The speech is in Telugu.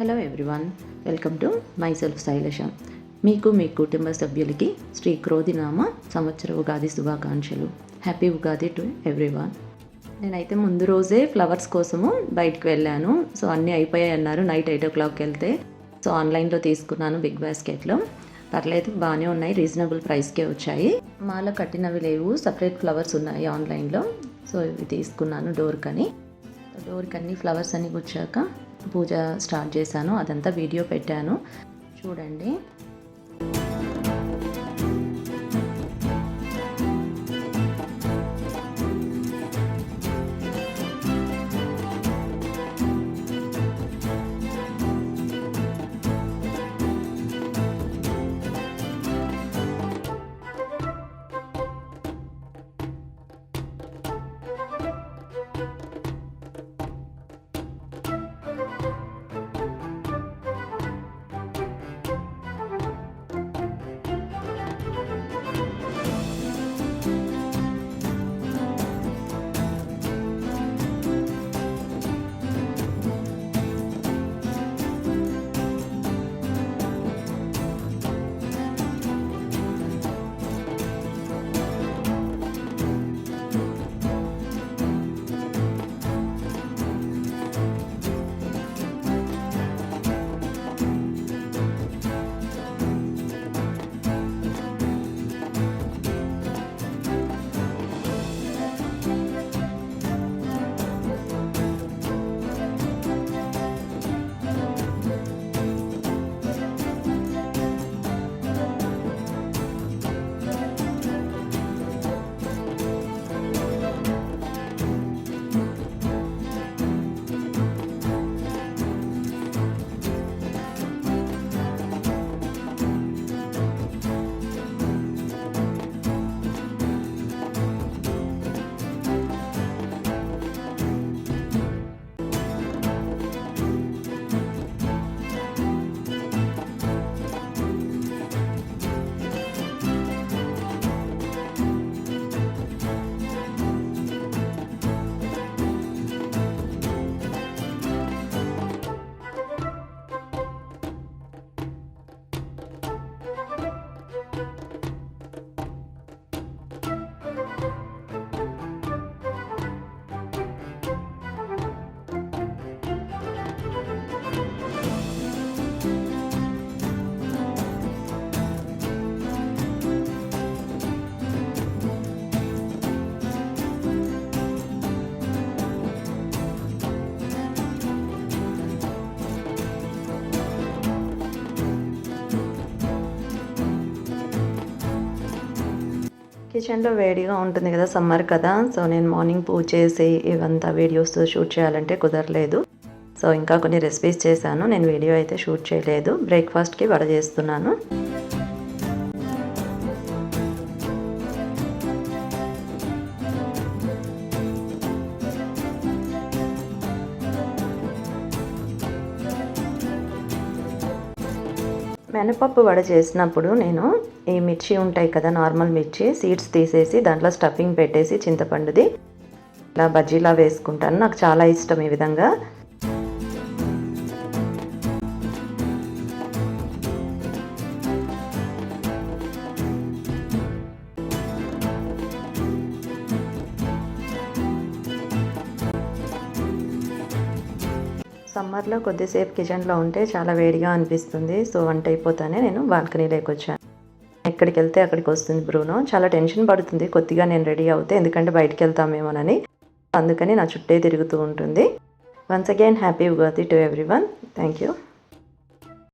Hello everyone welcome to my self Shailesh మీకు మీ కుటుంబ సభ్యులకి శ్రీ క్రోధినామ సంవత్సర ఉగాది శుభాకాంక్షలు. హ్యాపీ ఉగాది టు ఎవ్రీవన్ నేనైతే ముందు రోజే ఫ్లవర్స్ కోసము బయటకు వెళ్ళాను. సో అన్నీ అయిపోయాయి అన్నారు. నైట్ ఎయిట్ ఓ క్లాక్కి వెళ్తే సో ఆన్లైన్లో తీసుకున్నాను బిగ్ బాస్కెట్లో పర్లేదు బాగానే ఉన్నాయి. రీజనబుల్ ప్రైస్కే వచ్చాయి. మాల కట్టినవి లేవు. సపరేట్ ఫ్లవర్స్ ఉన్నాయి ఆన్లైన్లో సో ఇవి తీసుకున్నాను డోర్కని డోర్కి అన్ని ఫ్లవర్స్ అన్ని గుచ్చాక పూజ స్టార్ట్ చేశాను. అదంతా వీడియో పెట్టాను. చూడండి. కిచెన్లో వేడిగా ఉంటుంది కదా సమ్మర్ కదా సో నేను మార్నింగ్ పూజ చేసి ఇవంతా వీడియోస్ షూట్ చేయాలంటే కుదరలేదు. సో ఇంకా కొన్ని రెసిపీస్ చేశాను నేను వీడియో అయితే షూట్ చేయలేదు. బ్రేక్ఫాస్ట్కి వడ చేస్తున్నాను. మినపప్పు వడ చేసినప్పుడు నేను ఈ మిర్చి ఉంటాయి కదా నార్మల్ మిర్చి సీడ్స్ తీసేసి దాంట్లో స్టఫింగ్ పెట్టేసి చింతపండుది ఇలా బజ్జీలా వేసుకుంటాను. నాకు చాలా ఇష్టం ఈ విధంగా. సమ్మర్లో కొద్దిసేపు కిచెన్లో ఉంటే చాలా వేడిగా అనిపిస్తుంది. సో వంట అయిపోతానే నేను బాల్కనీలోకి వచ్చాను. ఎక్కడికి వెళ్తే అక్కడికి వస్తుంది బ్రూనో. చాలా టెన్షన్ పడుతుంది. కొద్దిగా నేను రెడీ అవుతే ఎందుకంటే బయటకు వెళ్తామేమోనని. అందుకని నా చుట్టే తిరుగుతూ ఉంటుంది. Once again happy Ugadi to everyone thank you.